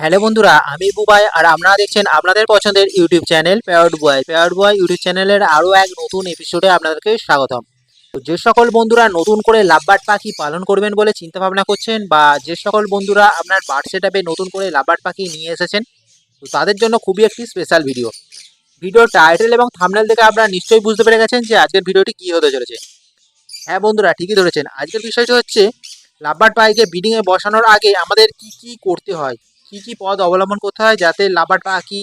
Hello বন্ধুরা, আমি বুবাই আর আপনারা দেখছেন আপনাদের পছন্দের YouTube channel paired boy paired boy YouTube চ্যানেলের আরও এক নতুন এপিসোডে আপনাদেরকে স্বাগতম। তো যে সকল বন্ধুরা নতুন করে লাভবার্ড পাখি পালন করবেন বলে চিন্তা ভাবনা করছেন বা যে সকল বন্ধুরা আপনার বার্ড সেটআপে নতুন করে লাভবার্ড পাখি নিয়ে এসেছেন, তো তাদের জন্য খুবই একটি স্পেশাল ভিডিও ভিডিও টাইটেল এবং থামনেল দেখে আপনারা নিশ্চয়ই বুঝতে পেরে গেছেন যে আজকের ভিডিওটি কী হতে চলেছে। হ্যাঁ বন্ধুরা, ঠিকই ধরেছেন। আজকের বিষয়টি হচ্ছে, লাভবার্ড পাখিকে ব্রিডিংয়ে বসানোর আগে আমাদের কি কি করতে হয়? কি কি পদ অবলম্বন করতে হয় যাতে লাভার পাখি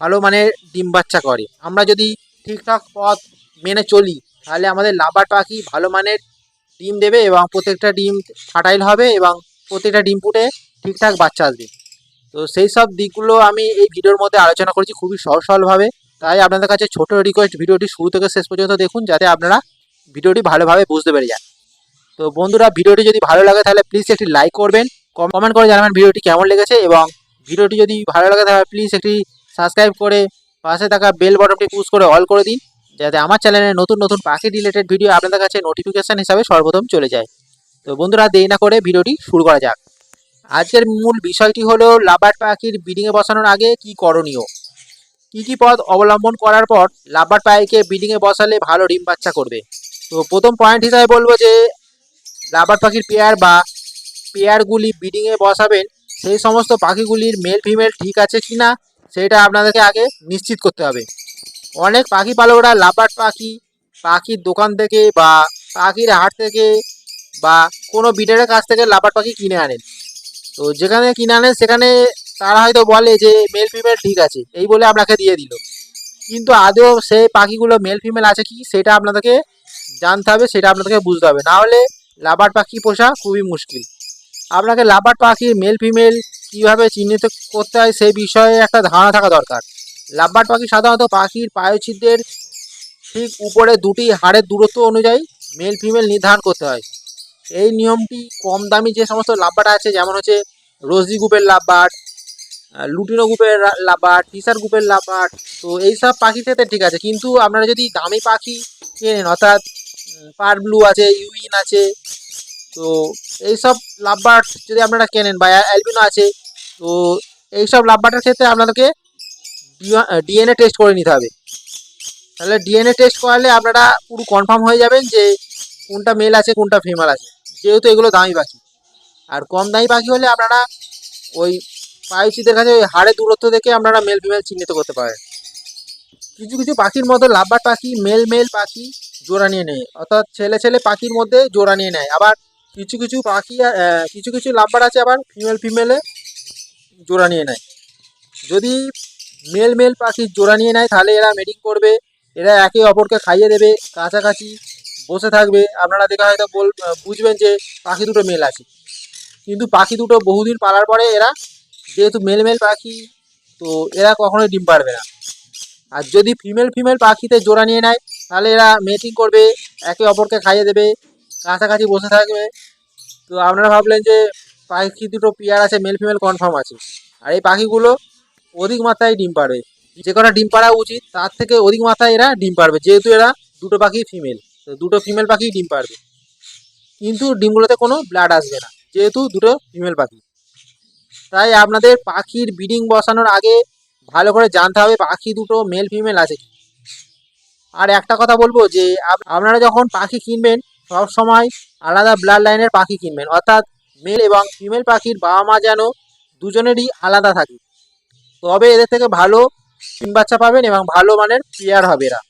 ভালো মানের ডিম বাচ্চা করে। আমরা যদি ঠিকঠাক পথ মেনে চলি, তাহলে আমাদের লাভার পাখি ভালো মানের ডিম দেবে এবং প্রত্যেকটা ডিম ফার্টাইল হবে এবং প্রত্যেকটা ডিম ফুটে ঠিকঠাক বাচ্চা আসবে। তো সেই সব দিকগুলো আমি এই ভিডিওর মধ্যে আলোচনা করেছি খুবই সহজ সরলভাবে। তাই আপনাদের কাছে ছোট রিকোয়েস্ট ভিডিওটি শুরু থেকে শেষ পর্যন্ত দেখুন, যাতে আপনারা ভিডিওটি ভালোভাবে বুঝতে পেরে যান। তো বন্ধুরা, ভিডিওটি যদি ভালো লাগে তাহলে প্লিজ একটি লাইক করবেন কমেন্ট করে জানাবেন ভিডিওটি কেমন লেগেছে এবং ভিডিওটি যদি ভালো লাগে তাহলে প্লিজ একটি সাবস্ক্রাইব করে পাশে থাকা বেল বটনটি পুশ করে অল করে দিন, যাতে আমার চ্যানেলে নতুন নতুন পাখি রিলেটেড ভিডিও আপনাদের কাছে নোটিফিকেশন হিসাবে সর্বপ্রথম চলে যায়। তো বন্ধুরা, দেরি না করে ভিডিওটি শুরু করা যাক। আজকের মূল বিষয়টি হলো লাভার পাখির ব্রিডিংয়ে বসানোর আগে কি করণীয়? কি কি পথ অবলম্বন করার পর লাভার পাখিকে ব্রিডিংয়ে বসালে ভালো ডিম বাচ্চা করবে? তো প্রথম পয়েন্ট হিসাবে বলব যে, লাভার পাখির পেয়ার বা পেয়ারগুলি ব্রিডিংয়ে বসাবেন, সেই সমস্ত পাখিগুলির মেল ফিমেল ঠিক আছে কি না সেটা আপনাদেরকে আগে নিশ্চিত করতে হবে। অনেক পাখি পালকরা লাভার পাখি, পাখির দোকান থেকে বা পাখির হাট থেকে বা কোনো বিডারের কাছ থেকে লাভার পাখি কিনে আনেন। তো যেখানে কিনে আনেন, সেখানে তারা হয়তো বলে যে মেল ফিমেল ঠিক আছে, এই বলে আপনাকে দিয়ে দিল। কিন্তু আদৌ সেই পাখিগুলো মেল ফিমেল আছে কি, সেটা আপনাদেরকে জানতে হবে, সেটা আপনাদেরকে বুঝতে হবে। না হলে লাভার পাখি পোষা খুবই মুশকিল। আপনাকে লাভার পাখির মেল ফিমেল কীভাবে চিহ্নিত করতে হয় সেই বিষয়ে একটা ধারণা থাকা দরকার। লাভার পাখি সাধারণত পাখির পায়ুছিদ্রের ঠিক উপরে দুটি হাড়ের দূরত্ব অনুযায়ী মেল ফিমেল নির্ধারণ করতে হয়। এই নিয়মটি কম দামি যে সমস্ত লাভবার্ড আছে, যেমন হচ্ছে রোজি গ্রুপের লাভবার্ড লুটিনো গ্রুপের লাভবার্ড টিসার গ্রুপের লাভবার্ড তো এইসব পাখির ক্ষেত্রে ঠিক আছে। কিন্তু আপনারা যদি দামি পাখি কেনেন, অর্থাৎ পার ব্লু আছে, ইউইন আছে তো এইসব লাভবার্ড যদি আপনারা কেনেন বা অ্যালবিনো আছে, তো এইসব লাভবার্ডের ক্ষেত্রে আপনাদেরকে ডিএনএ টেস্ট করে নিতে হবে। তাহলে ডিএনএ টেস্ট করালে আপনারা পুরো কনফার্ম হয়ে যাবেন যে কোনটা মেল আছে, কোনটা ফিমেল আছে। যেহেতু এগুলো দামি পাখি। আর কম দামি পাখি হলে আপনারা ওই পায়ুচিদের কাছে ওই হাড়ের দূরত্ব দেখে আপনারা মেল ফিমেল চিহ্নিত করতে পারেন। কিছু কিছু পাখির মতো লাভবার্ড পাখি মেল মেল পাখি জোড়া নিয়ে নেয়। অর্থাৎ ছেলে ছেলে পাখির মধ্যে জোড়া নিয়ে নেয়। আবার কিছু কিছু পাখি কিছু কিছু লাভবার আছে আবার ফিমেল ফিমেলে জোড়া নিয়ে নেয়। যদি মেল মেল পাখি জোড়া নিয়ে নেয়, তাহলে এরা মেটিং করবে, এরা একে অপরকে খাইয়ে দেবে, কাছাকাছি বসে থাকবে। আপনারা দেখে হয়তো বল বুঝবেন যে পাখি দুটো মেল আছে। কিন্তু পাখি দুটো বহুদিন পালার পরে এরা যেহেতু মেল মেল পাখি, তো এরা কখনোই ডিম পারবে না। আর যদি ফিমেল ফিমেল পাখিতে জোড়া নিয়ে নেয়, তাহলে এরা মেটিং করবে, একে অপরকে খাইয়ে দেবে কাছাকাছি বসে থাকবে। তো আপনারা ভাবলেন যে পাখি দুটো পেয়ার আছে মেল ফিমেল কনফার্ম আছে। আর এই পাখিগুলো অধিক মাত্রায় ডিম পারবে যে কটা ডিম পাড়া উচিত, তার থেকে অধিক মাত্রায় এরা ডিম পারবে যেহেতু এরা দুটো পাখি ফিমেল তো দুটো ফিমেল পাখি ডিম পারবে কিন্তু ডিমগুলোতে কোনো ব্লাড আসবে না, যেহেতু দুটো ফিমেল পাখি। তাই আপনাদের পাখির ব্রিডিং বসানোর আগে ভালো করে জানতে হবে পাখি দুটো মেল ফিমেল আছে আর একটা কথা বলব যে আপনারা যখন পাখি কিনবেন সব সময় আলাদা ব্লাড লাইনের পাখি কিনবেন। অর্থাৎ মেল এবং ফিমেল পাখির বাবা মা যেন দুজনেরই আলাদা থাকে। তবে এদের থেকে ভালো ডিম বাচ্চা পাবেন এবং ভালো মানের পেয়ার হবে এরা।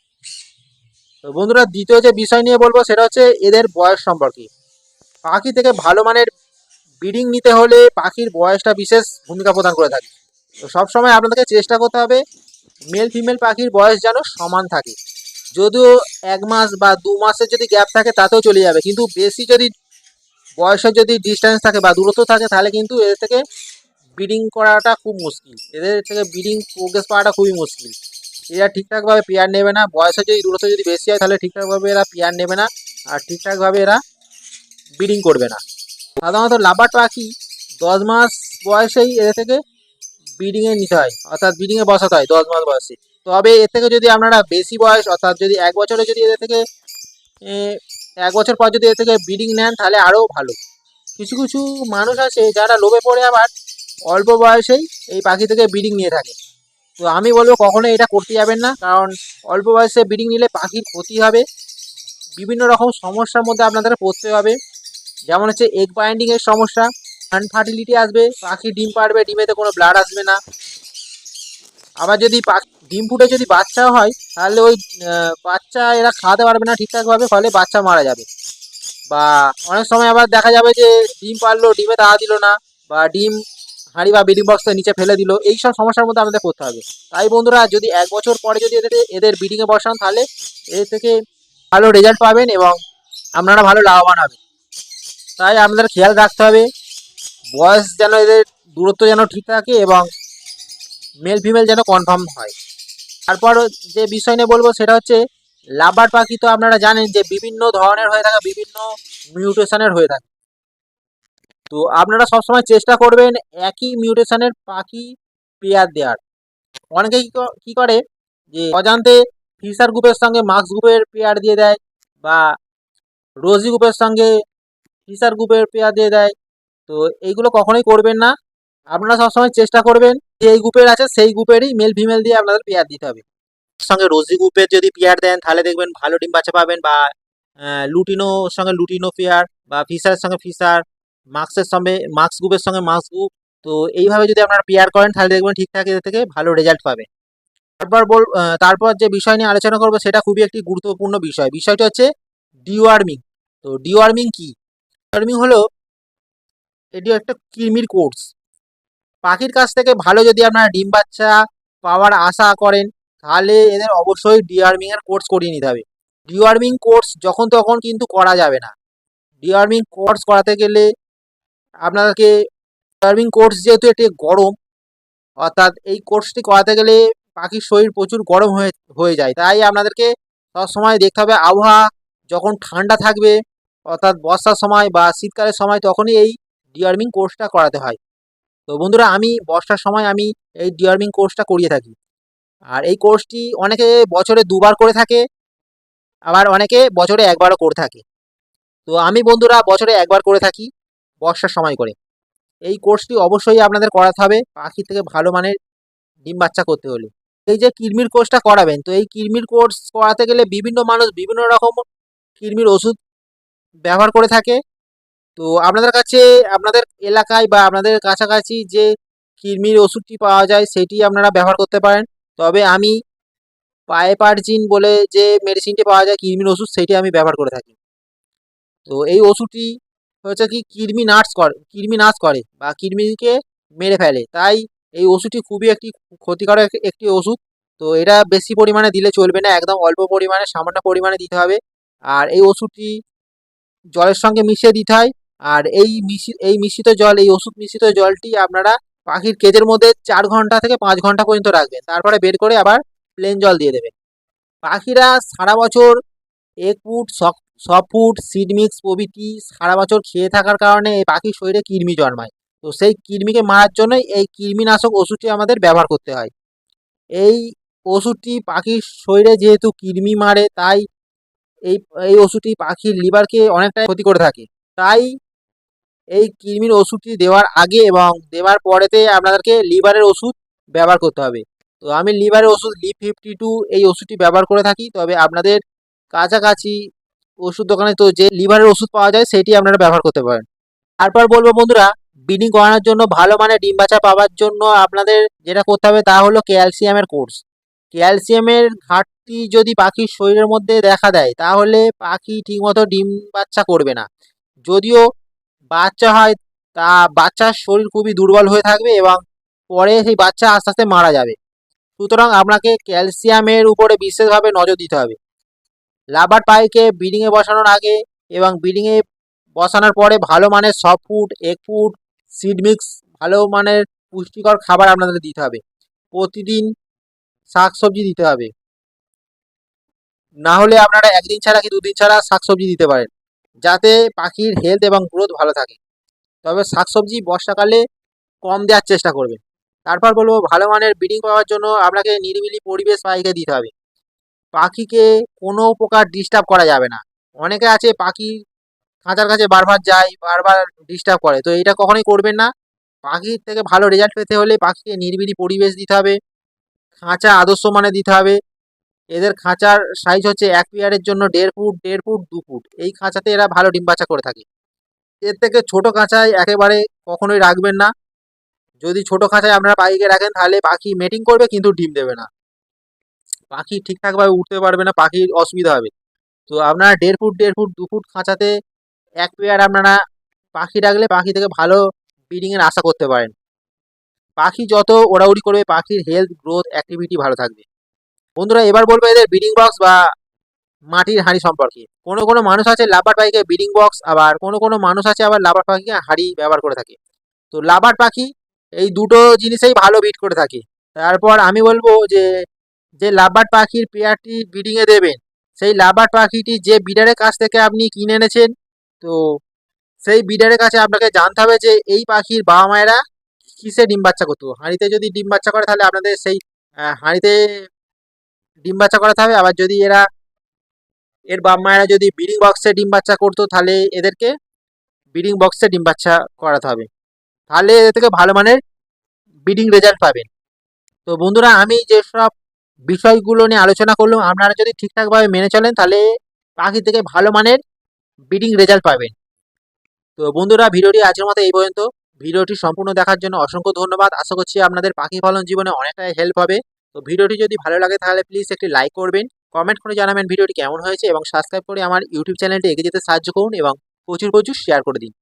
তো বন্ধুরা, দ্বিতীয় যে বিষয় নিয়ে বলব সেটা হচ্ছে এদের বয়স সম্পর্কে। পাখি থেকে ভালো মানের ব্রিডিং নিতে হলে পাখির বয়সটা বিশেষ ভূমিকা প্রদান করে থাকে। তো সবসময় আপনাদেরকে চেষ্টা করতে হবে মেল ফিমেল পাখির বয়স যেন সমান থাকে। যদিও এক মাস বা দু মাসের যদি গ্যাপ থাকে তাতেও চলে যাবে। কিন্তু বেশি যদি বয়সের যদি ডিস্টেন্স থাকে বা দূরত্ব থাকে, তাহলে কিন্তু এদের থেকে ব্রিডিং করাটা খুব মুশকিল। এদের থেকে ব্রিডিং প্রোগ্রেস পাওয়াটা খুবই মুশকিল। এরা ঠিকঠাকভাবে পেয়ার নেবে না। বয়সের যদি দূরত্ব যদি বেশি হয়, তাহলে ঠিকঠাকভাবে এরা পেয়ার নেবে না। আর ঠিকঠাকভাবে এরা ব্রিডিং করবে না। সাধারণত লাভার পাখি দশ মাস বয়সেই এদের থেকে ব্রিডিংয়ে নিতে হয় অর্থাৎ ব্রিডিংয়ে বসাতে হয় দশ মাস বয়সে তবে এর থেকে যদি আপনারা বেশি বয়স, অর্থাৎ যদি এক বছরে যদি এদের থেকে এক বছর পর যদি এর থেকে ব্রিডিং নেন, তাহলে আরও ভালো। কিছু কিছু মানুষ আছে যারা লোভে পড়ে আবার অল্প বয়সেই এই পাখি থেকে ব্রিডিং নিয়ে থাকে। তো আমি বলব কখনো এটা করতে যাবেন না, কারণ অল্প বয়সে ব্রিডিং নিলে পাখির ক্ষতি হবে। বিভিন্ন রকম সমস্যার মধ্যে আপনাদের পড়তে হবে। যেমন হচ্ছে এগ বাইন্ডিংয়ের সমস্যা আনফার্টিলিটি আসবে, পাখি ডিম পারবে ডিমেতে কোনো ব্লাড আসবে না। আবার যদি ডিম ফুটে যদি বাচ্চা হয়, তাহলে ওই বাচ্চা এরা খাওয়াতে পারবে না ঠিকঠাকভাবে, ফলে বাচ্চা মারা যাবে। বা অনেক সময় আবার দেখা যাবে যে ডিম পারল ডিমে তাড়া দিল না, বা ডিম হাঁড়ি বা ব্রিডিং বক্সের নিচে ফেলে দিল এই সব সমস্যার মধ্যে আমাদের করতে হবে। তাই বন্ধুরা, যদি এক বছর পরে যদি এদের এদের ব্রিডিংয়ে বসান, তাহলে এর থেকে ভালো রেজাল্ট পাবেন এবং আপনারা ভালো লাভবান হবেন। তাই আপনাদের খেয়াল রাখতে হবে। বয়স যেন এদের দূরত্ব যেন ঠিক থাকে এবং মেল ফিমেল যেন কনফার্ম হয়। তারপর যে বিষয় নিয়ে বলব সেটা হচ্ছে, লাভার পাখি তো আপনারা জানেন যে বিভিন্ন ধরনের হয়ে থাকে, বিভিন্ন মিউটেশনের হয়ে থাকে। তো আপনারা সবসময় চেষ্টা করবেন একই মিউটেশনের পাখি পেয়ার দেওয়ার। অনেকে কি করে যে অজান্তে ফিশার গ্রুপের সঙ্গে মাক্স গ্রুপের পেয়ার দিয়ে দেয় বা রোজি গ্রুপের সঙ্গে ফিশার গ্রুপের পেয়ার দিয়ে দেয়। তো এইগুলো কখনোই করবেন না। আপনারা সবসময় চেষ্টা করবেন যে এই গ্রুপের আছে সেই গ্রুপেরই মেল ফিমেল দিয়ে আপনাদের পেয়ার দিতে হবে। সঙ্গে রোজি গ্রুপের যদি পেয়ার দেন তাহলে দেখবেন ভালো ডিম বাচ্চা পাবেন বা আহ, লুটিনো সঙ্গে লুটিনো পেয়ার বা ফিশারের সঙ্গে ফিশার মাক্সের সঙ্গে মাক্স গ্রুপের সঙ্গে মাক্স গ্রুপ তো এইভাবে যদি আপনারা পেয়ার করেন তাহলে দেখবেন ঠিকঠাক এদের থেকে ভালো রেজাল্ট পাবেন। তারপর বল তারপর যে বিষয় নিয়ে আলোচনা করব সেটা খুবই একটি গুরুত্বপূর্ণ বিষয়। বিষয়টা হচ্ছে ডিওয়ার্মিং তো ডিওয়ার্মিং কি? ডিওয়ার্মিং হলো এটি একটা কৃমির কোর্স পাখির কাছ থেকে ভালো যদি আপনারা ডিম বাচ্চা পাওয়ার আশা করেন, তাহলে এদের অবশ্যই ডিওয়ার্মিং এর কোর্স করিয়ে নিতে হবে। ডিওয়ার্মিং কোর্স যখন তখন কিন্তু করা যাবে না। ডিওয়ার্মিং কোর্স করাতে গেলে আপনাদেরকে ডিওয়ার্মিং কোর্স যেহেতু এটি গরম, অর্থাৎ এই কোর্সটি করাতে গেলে পাখির শরীর প্রচুর গরম হয়ে হয়ে যায়। তাই আপনাদেরকে সবসময় দেখতে হবে আবহাওয়া যখন ঠান্ডা থাকবে, অর্থাৎ বর্ষার সময় বা শীতকালের সময় তখনই এই ডিওয়ার্মিং কোর্সটা করাতে হয়। তো বন্ধুরা, আমি বর্ষার সময় আমি এই ডিওয়ার্মিং কোর্সটা করিয়ে থাকি। আর এই কোর্সটি অনেকে বছরে দুবার করে থাকে, আবার অনেকে বছরে একবারও করে থাকে। তো আমি বন্ধুরা, বছরে একবার করে থাকি, বর্ষার সময় করে। এই কোর্সটি অবশ্যই আপনাদের করাতে হবে পাখি থেকে ভালো মানের ডিম বাচ্চা করতে হলে। এই যে কৃমির কোর্সটা করাবেন, তো এই কৃমির কোর্স করাতে গেলে বিভিন্ন মানুষ বিভিন্ন রকম কৃমির ওষুধ ব্যবহার করে থাকে। তো আপনাদের কাছে, আপনাদের এলাকায় বা আপনাদের কাছাকাছি যে কৃমির ওষুধটি পাওয়া যায়, সেটি আপনারা ব্যবহার করতে পারেন। তবে আমি পায়েপারজিন বলে যে মেডিসিনটি পাওয়া যায়, কৃমির ওষুধ, সেটি আমি ব্যবহার করে থাকি। তো এই ওষুধটি হচ্ছে কি, কৃমি নাশ করে, কৃমি নাশ করে বা কৃমিকে মেরে ফেলে। তাই এই ওষুধটি খুবই একটি ক্ষতিকারক একটি ওষুধ। তো এটা বেশি পরিমাণে দিলে চলবে না, একদম অল্প পরিমাণে, সামান্য পরিমাণে দিতে হবে। আর এই ওষুধটি জলের সঙ্গে মিশিয়ে দিতে হয়। আর এই মিশি, এই মিশ্রিত জল, এই ওষুধ মিশ্রিত জলটি আপনারা পাখির কেজের মধ্যে চার ঘণ্টা থেকে পাঁচ ঘণ্টা পর্যন্ত রাখবেন। তারপরে বের করে আবার প্লেন জল দিয়ে দেবেন। পাখিরা সারা বছর এক ফুট ছ ফুট সিড মিক্স প্রভৃতি সারা বছর খেয়ে থাকার কারণে এই পাখির শরীরে কৃমি জন্মায়। তো সেই কৃমিকে মারার জন্যই এই কৃমিনাশক ওষুধটি আমাদের ব্যবহার করতে হয়। এই ওষুধটি পাখির শরীরে যেহেতু কৃমি মারে, তাই এই এই ওষুধটি পাখির লিভারকে অনেকটাই ক্ষতি করে থাকে। তাই এই কৃমির ওষুধটি দেওয়ার আগে এবং দেওয়ার পরেতে আপনাদেরকে লিভারের ওষুধ ব্যবহার করতে হবে। তো আমি লিভারের ওষুধ লি ফিফটি টু এই ওষুধটি ব্যবহার করে থাকি। তবে আপনাদের কাছাকাছি ওষুধ দোকানে তো যে লিভারের ওষুধ পাওয়া যায় সেটি আপনারা ব্যবহার করতে পারেন। তারপর বলব বন্ধুরা, ব্রিডিং করানোর জন্য ভালো মানের ডিম বাচ্চা পাওয়ার জন্য আপনাদের যেটা করতে হবে তা হলো ক্যালসিয়ামের কোর্স। ক্যালসিয়ামের ঘাটতি যদি পাখির শরীরের মধ্যে দেখা দেয়, তাহলে পাখি ঠিকমতো ডিম বাচ্চা করবে না। যদিও বাচ্চা হয়, তা বাচ্চার শরীর খুবই দুর্বল হয়ে থাকবে এবং পরে সেই বাচ্চা আস্তে আস্তে মারা যাবে। সুতরাং আপনাকে ক্যালসিয়ামের উপরে বিশেষভাবে নজর দিতে হবে। লাভার পাইকে ব্রিডিংয়ে বসানোর আগে এবং ব্রিডিংয়ে বসানোর পরে ভালো মানের soft food, egg food, seed mix, ভালো মানের পুষ্টিকর খাবার আপনাদের দিতে হবে। প্রতিদিন শাকসবজি দিতে হবে। না হলে আপনারা একদিন ছাড়া কি দুদিন ছাড়া শাকসবজি দিতে পারেন। যাতে পাখির হেলথ এবং গ্রোথ ভালো থাকে। তবে শাকসবজি বর্ষাকালে কম দেওয়ার চেষ্টা করবেন তারপর বলব, ভালো মানের ব্রিডিং পাওয়ার জন্য আপনাকে নিরিবিলি পরিবেশ পাখিকে দিতে হবে। পাখিকে কোনো প্রকার ডিস্টার্ব করা যাবে না। অনেকে আছে পাখি খাঁচার কাছে বারবার যায়, বারবার ডিস্টার্ব করে। তো এটা কখনোই করবেন না। পাখির থেকে ভালো রেজাল্ট পেতে হলে পাখিকে নিরিবিলি পরিবেশ দিতে হবে। খাঁচা আদর্শ মানে দিতে হবে। এদের খাঁচার সাইজ হচ্ছে এক পেয়ারের জন্য দেড় ফুট দেড় ফুট, দু ফুট। এই খাঁচাতে এরা ভালো ডিম বাচ্চা করে থাকে। এর থেকে ছোট খাঁচায় একেবারে কখনোই রাখবেন না। যদি ছোট খাঁচায় আপনারা পাখিকে রাখেন, তাহলে পাখি মেটিং করবে, কিন্তু ডিম দেবে না। পাখি ঠিকঠাকভাবে উঠতে পারবে না, পাখির অসুবিধা হবে। তো আপনারা দেড় ফুট দেড় ফুট, দু ফুট খাঁচাতে এক পেয়ার আপনারা পাখি রাখলে পাখি থেকে ভালো ব্রিডিংয়ের আশা করতে পারেন। পাখি যত ওড়াউড়ি করবে, পাখির হেলথ গ্রোথ অ্যাক্টিভিটি ভালো থাকবে। বন্ধুরা, এবার বলব এদের ব্রিডিং বক্স বা মাটির হাঁড়ি সম্পর্কে। কোনো কোনো মানুষ আছে লাভার পাখিকে ব্রিডিং বক্স আবার কোনো কোনো মানুষ আছে আবার লাবার পাখিকে হাঁড়ি ব্যবহার করে থাকে। তো লাবার পাখি এই দুটো জিনিসেই ভালো বিট করে থাকে। তারপর আমি বলব যে যে লাবার পাখির পেয়ারটি ব্রিডিংয়ে দেবেন, সেই লাভার পাখিটি যে বিডারের কাছ থেকে আপনি কিনে এনেছেন, তো সেই বিডারের কাছে আপনাকে জানতে হবে যে এই পাখির বাবা মায়েরা কিসে ডিম বাচ্চা করতো। হাঁড়িতে যদি ডিম বাচ্চা করে, তাহলে আপনাদের সেই হাঁড়িতে ডিম বাচ্চা করাতে হবে। আবার যদি এরা, এর বাপ মায়েরা যদি ব্রিডিং বক্সে ডিম বাচ্চা করতো, তাহলে এদেরকে ব্রিডিং বক্সে ডিম বাচ্চা করাতে হবে। তাহলে এদের থেকে ভালো মানের ব্রিডিং রেজাল্ট পাবেন। তো বন্ধুরা, আমি যেসব বিষয়গুলো নিয়ে আলোচনা করলাম, আপনারা যদি ঠিকঠাকভাবে মেনে চলেন, তাহলে পাখি থেকে ভালো মানের ব্রিডিং রেজাল্ট পাবেন। তো বন্ধুরা, ভিডিওটি আজকের মতো এই পর্যন্ত। ভিডিওটি সম্পূর্ণ দেখার জন্য অসংখ্য ধন্যবাদ। আশা করছি আপনাদের পাখি পালন জীবনে অনেকটাই হেল্প হবে। তো ভিডিওটি যদি ভালো লাগে তাহলে প্লিজ একটি লাইক করবেন কমেন্ট করে জানাবেন ভিডিওটি কেমন হয়েছে এবং সাবস্ক্রাইব করে আমার ইউটিউব চ্যানেলটি এগিয়ে যেতে সাহায্য করুন এবং প্রচুর প্রচুর শেয়ার করে দিন।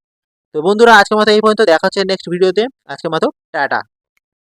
তো বন্ধুরা, আজকের মতো এই পর্যন্ত, দেখা হচ্ছে নেক্সট ভিডিওতে আজকের মতো, টাটা।